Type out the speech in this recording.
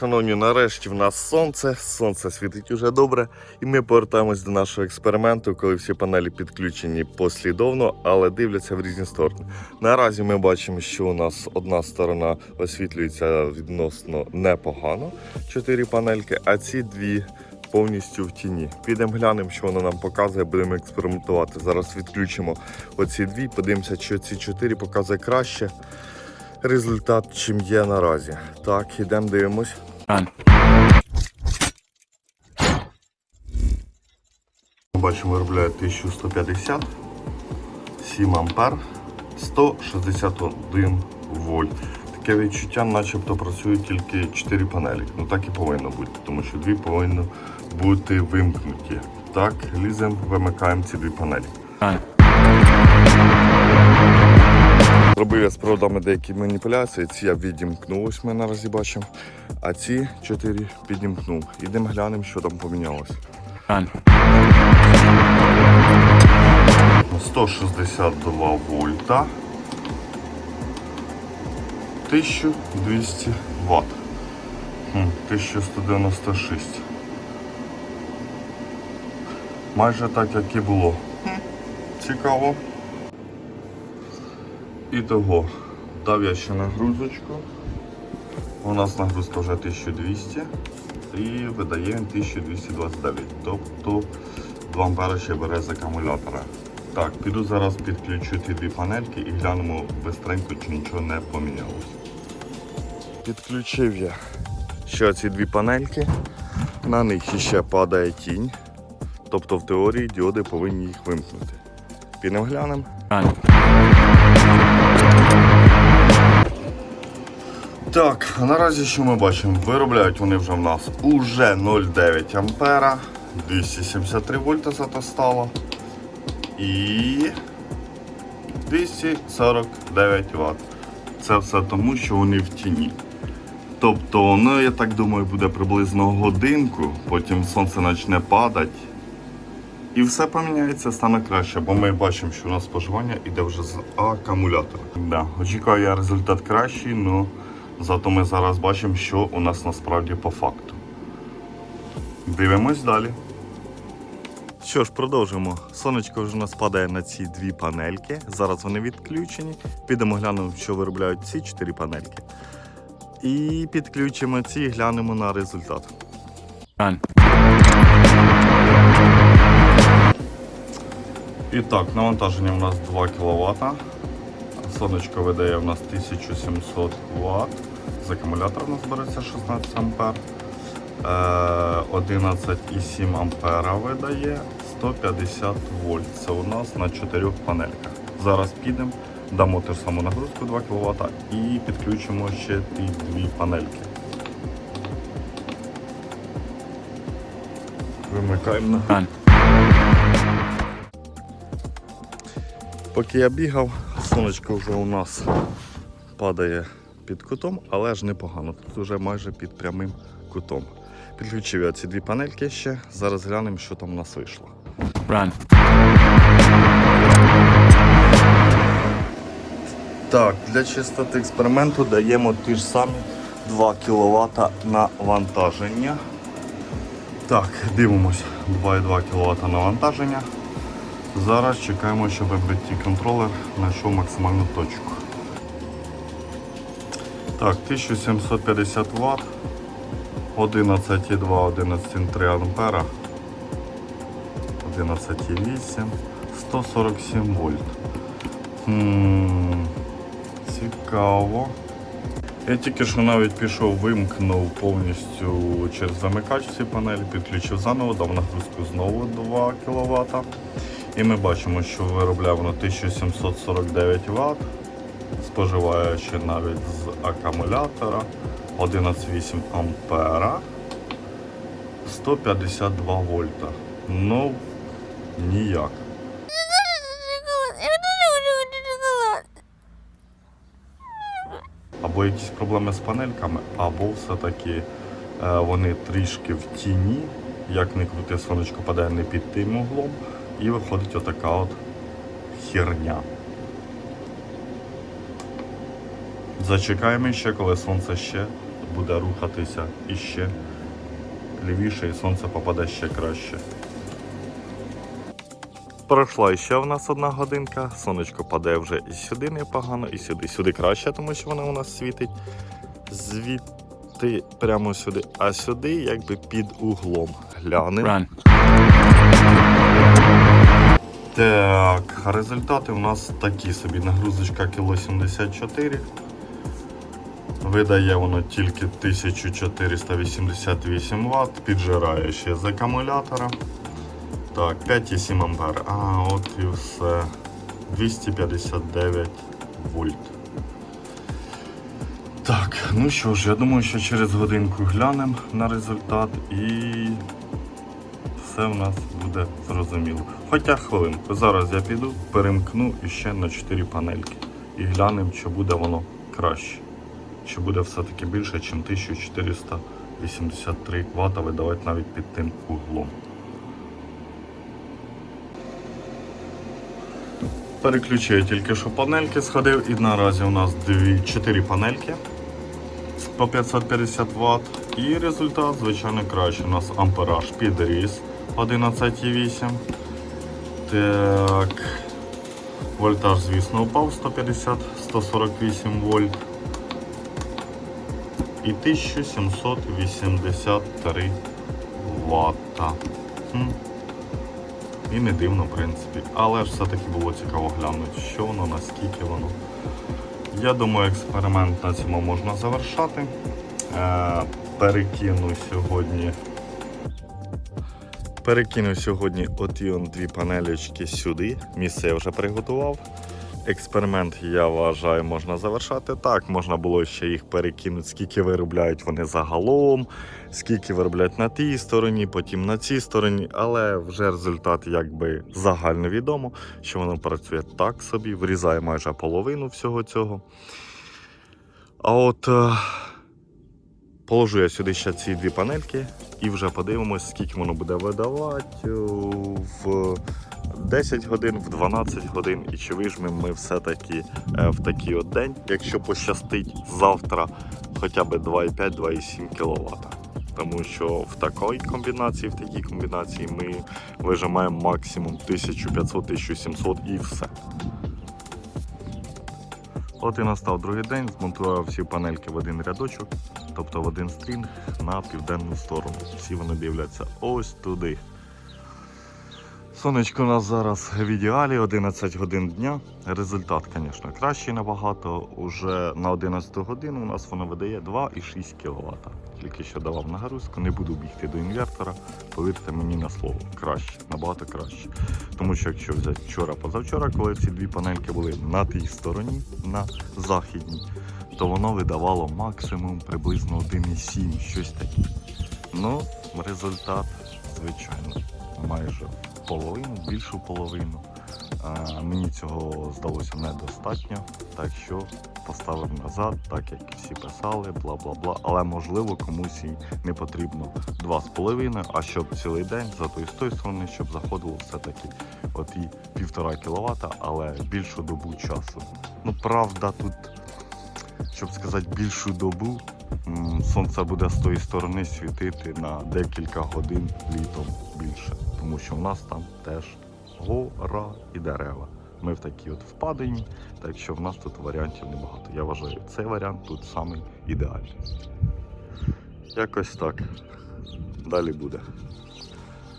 шановні, нарешті в нас сонце. Сонце світить уже добре. І ми повертаємось до нашого експерименту, коли всі панелі підключені послідовно, але дивляться в різні сторони. Наразі ми бачимо, що у нас одна сторона освітлюється відносно непогано, чотири панельки, а ці дві повністю в тіні. Підемо глянемо, що воно нам показує, будемо експериментувати. Зараз відключимо оці дві, подивимося, що ці чотири показує краще результат, чим є наразі. Так, ідемо дивимось. Run. Бачимо, виробляє 1150, 7 ампер, 161 вольт. Таке відчуття, начебто працюють тільки 4 панелі. Ну так і повинно бути, тому що дві повинні бути вимкнуті. Так, ліземо, вимикаємо ці дві панелі. Run. Робив я з проводами деякі маніпуляції. Ці я відімкнув, ось ми наразі бачимо. А ці чотири підімкнув. Ідемо глянемо, що там помінялось. 162 вольта. 1200 Вт. Хм, 1196. Майже так, як і було. Цікаво. І того, дав я ще нагрузочку. У нас нагрузка вже 1200 і видає він 1229. Тобто 2 ампера ще бере з акумулятора. Так, піду зараз підключу ті дві панельки і глянемо бистренько, чи нічого не помінялося. Підключив я ще ці дві панельки. На них ще падає тінь. Тобто в теорії діоди повинні їх вимкнути. Підемо глянемо. Так, наразі що ми бачимо? Виробляють вони вже в нас уже 0,9 ампера, 273 вольта зато стало. І 249 Вт. Це все тому, що вони в тіні. Тобто, ну я так думаю, буде приблизно годинку, потім сонце почне падати. І все поміняється, стане краще, бо ми бачимо, що у нас споживання йде вже з акумулятора. Да, очікую я результат кращий, але зато ми зараз бачимо, що у нас насправді по факту. Дивимось далі. Що ж, продовжимо. Сонечко вже у нас падає на ці дві панельки. Зараз вони відключені. Підемо глянемо, що виробляють ці чотири панельки. І підключимо ці і глянемо на результат. І так, навантаження у нас 2 кВт. Сонечко видає у нас 1700 Вт. З акумулятора у нас береться 16 А. Е, 11,7 ампера видає 150 вольт. Це у нас на 4 панельках. Зараз підемо, дамо ту ж саму нагрузку 2 кВт і підключимо ще ті дві панельки. Вимикаємо на Поки я бігав, сонечко вже у нас падає під кутом, але ж непогано. Тут вже майже під прямим кутом. Підключив я ці дві панельки ще. Зараз глянемо, що там у нас вийшло. Run. Так, для чистоти експерименту даємо ті ж самі 2 кВт навантаження. Так, дивимось. 2,2 кВт навантаження. Зараз чекаємо, щоб BT контролер знайшов максимальну точку. Так, 1750 Вт, 11,2, 11,3 ампера, 11,8, 147 вольт. Хм, цікаво. Я тільки що навіть пішов, вимкнув повністю через замикач ці панелі, підключив заново, дав нагрузку знову 2 кВт. І ми бачимо, що виробляє воно 1749 Вт, споживає ще навіть з акумулятора 11,8 ампера, 152 вольта. Ну, ніяк. Або якісь проблеми з панельками, або все-таки е, вони трішки в тіні, як не крути, сонечко падає не під тим углом, і виходить отака от херня. Зачекаємо ще, коли сонце ще буде рухатися іще лівіше і сонце попаде ще краще. Пройшла ще в нас одна годинка. Сонечко паде вже і сюди непогано, і сюди. Сюди краще, тому що воно у нас світить. Звідти прямо сюди, а сюди якби під углом. Глянемо. Run. Так, результати у нас такі собі. Нагрузочка кіло 74. Видає воно тільки 1488 Вт, піджирає ще з акумулятора. Так, 5,7 ампер. А, от і все. 259 вольт. Так, ну що ж, я думаю, що через годинку глянемо на результат і все в нас буде зрозуміло. Хоча хвилинку. Зараз я піду, перемкну іще на 4 панельки і глянемо, чи буде воно краще. Чи буде все-таки більше, ніж 1483 Вт видавати навіть під тим углом. Переключую тільки що панельки сходив і наразі у нас 2, 4 панельки по 550 Вт. І результат, звичайно, краще. У нас ампераж підріс 11,8. Так. Вольтаж, звісно, упав 150-148 вольт. І 1783 Вт. Хм. І не дивно, в принципі. Але ж все-таки було цікаво глянути, що воно, наскільки воно. Я думаю, експеримент на цьому можна завершати. Е, перекину сьогодні. Перекину сьогодні он дві панелечки сюди. Місце я вже приготував. Експеримент, я вважаю, можна завершати. Так, можна було ще їх перекинути, скільки виробляють вони загалом, скільки виробляють на тій стороні, потім на цій стороні, але вже результат якби загально відомо, що воно працює так собі, врізає майже половину всього цього. А от е, положу я сюди ще ці дві панельки і вже подивимось, скільки воно буде видавати в 10 годин, в 12 годин, і чи вижмемо ми все-таки е, в такий от день, якщо пощастить завтра хоча б 2,5-2,7 кВт. Тому що в такій комбінації, в такій комбінації ми вижимаємо максимум 1500-1700 і все. От і настав другий день, змонтував всі панельки в один рядочок, тобто в один стрінг на південну сторону. Всі вони дивляться ось туди. Сонечко у нас зараз в ідеалі 11 годин дня. Результат, звісно, кращий набагато. Уже на 11 годину у нас воно видає 2,6 кВт. Тільки що давав нагрузку, не буду бігти до інвертора. Повірте мені на слово, краще, набагато краще. Тому що якщо взяти вчора позавчора, коли ці дві панельки були на тій стороні, на західній, то воно видавало максимум приблизно 1,7, щось таке. Ну, результат, звичайно, майже половину, більшу половину. Мені цього здалося недостатньо, так що поставив назад, так як всі писали, бла бла бла. Але можливо комусь і не потрібно 2,5, а щоб цілий день за тої з тої сторони, щоб заходило все-таки от і півтора кіловата, але більшу добу часу. Ну правда, тут, щоб сказати, більшу добу. Сонце буде з тої сторони світити на декілька годин літом більше, тому що в нас там теж гора і дерева. Ми в такій от впадині, так що в нас тут варіантів небагато. Я вважаю, цей варіант тут самий ідеальний. Якось так. Далі буде.